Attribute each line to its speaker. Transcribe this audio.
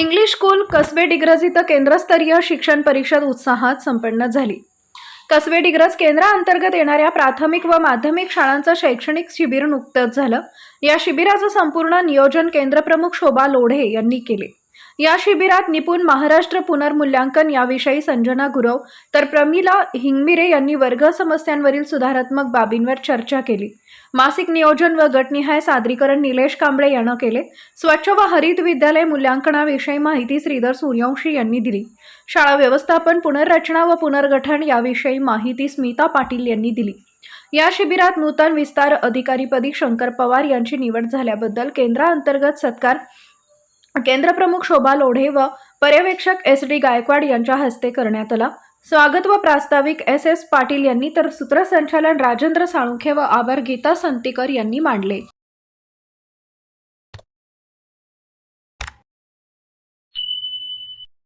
Speaker 1: English school Kasbe Digraj इथं केंद्रस्तरीय शिक्षण परिषद उत्साहात संपन्न झाली. कसबे डिग्रज केंद्राअंतर्गत येणाऱ्या प्राथमिक व माध्यमिक शाळांचं शैक्षणिक शिबिर नुकतंच झालं. या शिबिराचं संपूर्ण नियोजन केंद्रप्रमुख शोभा लोढे यांनी केले. या शिबिरात निपुण महाराष्ट्र पुनर्मूल्यांकन याविषयी संजना गुरव तर प्रमिला हिंगमिरे यांनी वर्ग समस्यांवरील सुधारात्मक बाबींवर चर्चा केली. मासिक नियोजन व गटनिहाय सादरीकरण निलेश कांबळे यानं केले. स्वच्छ व हरित विद्यालय मूल्यांकनाविषयी माहिती श्रीधर सूर्यवंशी यांनी दिली. शाळा व्यवस्थापन पुनर्रचना व पुनर्गठन याविषयी माहिती स्मिता पाटील यांनी दिली. या शिबिरात नूतन विस्तार अधिकारीपदी शंकर पवार यांची निवड झाल्याबद्दल केंद्राअंतर्गत सत्कार केंद्रप्रमुख शोभा लोढे व पर्यवेक्षक एस डी गायकवाड यांच्या हस्ते करण्यात आला. स्वागत व प्रास्ताविक एस एस पाटील यांनी तर सूत्रसंचालन राजेंद्र साळुंखे व आभार गीता संतीकर यांनी मांडले.